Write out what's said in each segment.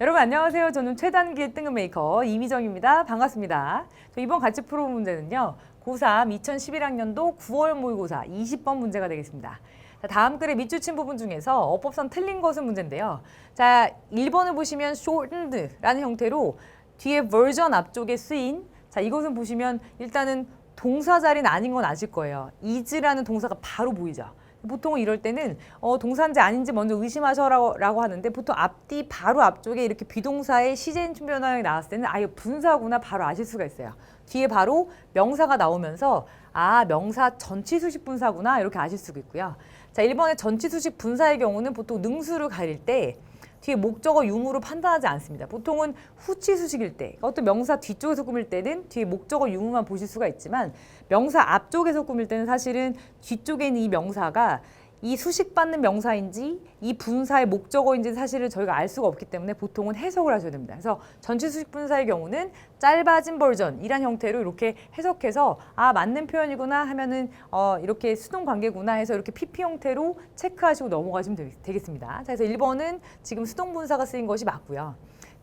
여러분 안녕하세요. 저는 최단기의 뜬금 메이커 이미정입니다. 반갑습니다. 저 이번 같이 풀어본 문제는요. 고3 2011학년도 9월 모의고사 20번 문제가 되겠습니다. 자, 다음 글의 밑줄 친 부분 중에서 어법상 틀린 것은 문제인데요. 자, 1번을 보시면 shortened라는 형태로 뒤에 version 앞쪽에 쓰인 자, 이것은 보시면 일단은 동사 자리는 아닌 건 아실 거예요. is라는 동사가 바로 보이죠. 보통은 이럴 때는 어, 동사인지 아닌지 먼저 의심하셔라고 하는데 보통 앞뒤 바로 앞쪽에 이렇게 비동사의 시제인 변형이 나왔을 때는 아예 분사구나 바로 아실 수가 있어요. 뒤에 바로 명사가 나오면서 아 명사 전치수식 분사구나 이렇게 아실 수가 있고요. 자 1번의 전치수식 분사의 경우는 보통 능수를 가릴 때 뒤에 목적어 유무로 판단하지 않습니다. 보통은 후치 수식일 때 어떤 명사 뒤쪽에서 꾸밀 때는 뒤에 목적어 유무만 보실 수가 있지만 명사 앞쪽에서 꾸밀 때는 사실은 뒤쪽에 있는 이 명사가 이 수식받는 명사인지 이 분사의 목적어인지 사실은 저희가 알 수가 없기 때문에 보통은 해석을 하셔야 됩니다. 그래서 전체 수식 분사의 경우는 짧아진 버전이란 형태로 이렇게 해석해서 아 맞는 표현이구나 하면은 어 이렇게 수동 관계구나 해서 이렇게 PP 형태로 체크하시고 넘어가시면 되, 되겠습니다. 자, 그래서 1번은 지금 수동 분사가 쓰인 것이 맞고요.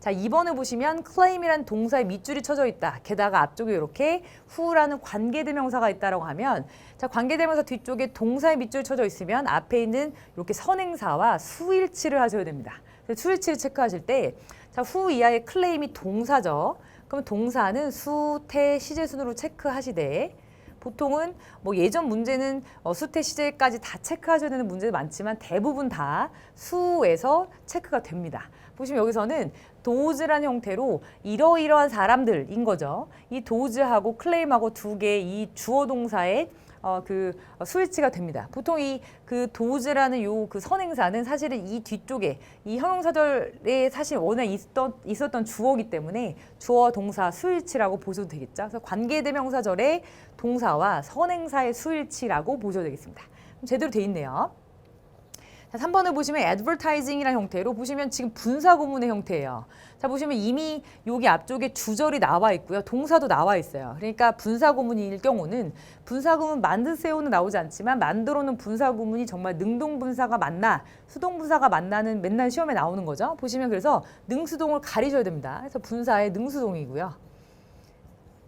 자, 2번을 보시면 claim이란 동사의 밑줄이 쳐져 있다. 게다가 앞쪽에 이렇게 who라는 관계대명사가 있다라고 하면 자, 관계대명사 뒤쪽에 동사의 밑줄이 쳐져 있으면 앞에 있는 이렇게 선행사와 수일치를 하셔야 됩니다. 수일치를 체크하실 때 자, who 이하의 claim이 동사죠. 그럼 동사는 수, 태, 시제 순으로 체크하시되 보통은 뭐 예전 문제는 어, 수태 시제까지 다 체크하셔야 되는 문제도 많지만 대부분 다 수에서 체크가 됩니다. 보시면 여기서는 도즈라는 형태로 이러이러한 사람들인 거죠. 이 도즈하고 클레임하고 두 개 이 주어 동사의 어, 그 어, 스위치가 됩니다. 보통 이 그 도즈라는 요 그 선행사는 사실은 이 뒤쪽에 이 형용사절에 사실 원래 있었던, 있었던 주어기 때문에 주어 동사 스위치라고 보셔도 되겠죠. 그래서 관계대명사절의 동사와 선행사의 스위치라고 보셔도 되겠습니다. 제대로 돼 있네요. 자, 3번을 보시면 advertising이라는 형태로 보시면 지금 분사 구문의 형태예요. 자, 보시면 이미 여기 앞쪽에 주절이 나와 있고요. 동사도 나와 있어요. 그러니까 분사 구문일 경우는 분사 구문 만드세요는 나오지 않지만 만들어 놓은 분사 구문이 정말 능동 분사가 맞나 수동 분사가 맞나는 맨날 시험에 나오는 거죠. 보시면 그래서 능수동을 가리셔야 됩니다. 그래서 분사의 능수동이고요.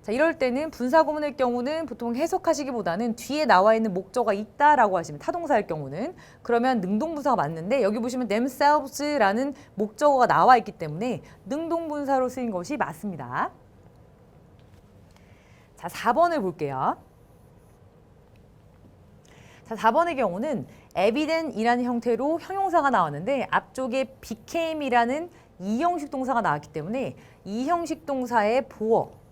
자, 이럴 때는 분사 구문의 경우는 보통 해석하시기보다는 뒤에 나와 있는 목적어가 있다라고 하시면 타동사일 경우는 그러면 능동분사가 맞는데 여기 보시면 themselves라는 목적어가 나와 있기 때문에 능동분사로 쓰인 것이 맞습니다. 자, 4번을 볼게요. 자, 4번의 경우는 evident이라는 형태로 형용사가 나왔는데 앞쪽에 became이라는 이형식 동사가 나왔기 때문에 이형식 동사의 보어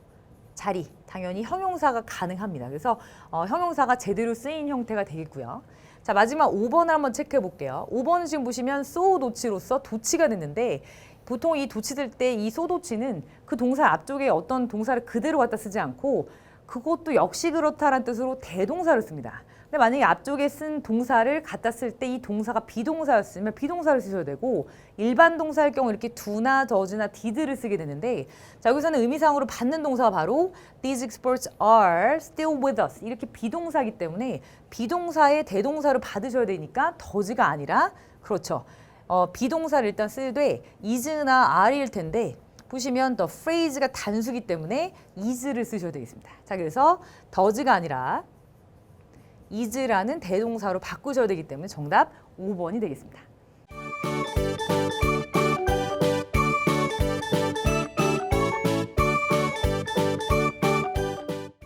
자리 당연히 형용사가 가능합니다. 그래서 어, 형용사가 제대로 쓰인 형태가 되겠고요. 자 마지막 5번을 한번 체크해 볼게요. 5번은 지금 보시면 so 도치로서 도치가 됐는데 보통 이 도치될 때이 so 도치는 그 동사 앞쪽에 어떤 동사를 그대로 갖다 쓰지 않고 그것도 역시 그렇다라는 뜻으로 대동사를 씁니다. 근데 만약에 앞쪽에 쓴 동사를 갖다 쓸 때 이 동사가 비동사였으면 비동사를 쓰셔야 되고 일반 동사일 경우 이렇게 do나 does나 did를 쓰게 되는데 자 여기서는 의미상으로 받는 동사가 바로 these experts are still with us 이렇게 비동사이기 때문에 비동사의 대동사를 받으셔야 되니까 does가 아니라 그렇죠. 어, 비동사를 일단 쓰되 is나 are일 텐데 보시면 the phrase가 단수기 때문에 is를 쓰셔야 되겠습니다. 자 그래서 does가 아니라 is라는 대동사로 바꾸셔야 되기 때문에 정답 5번이 되겠습니다.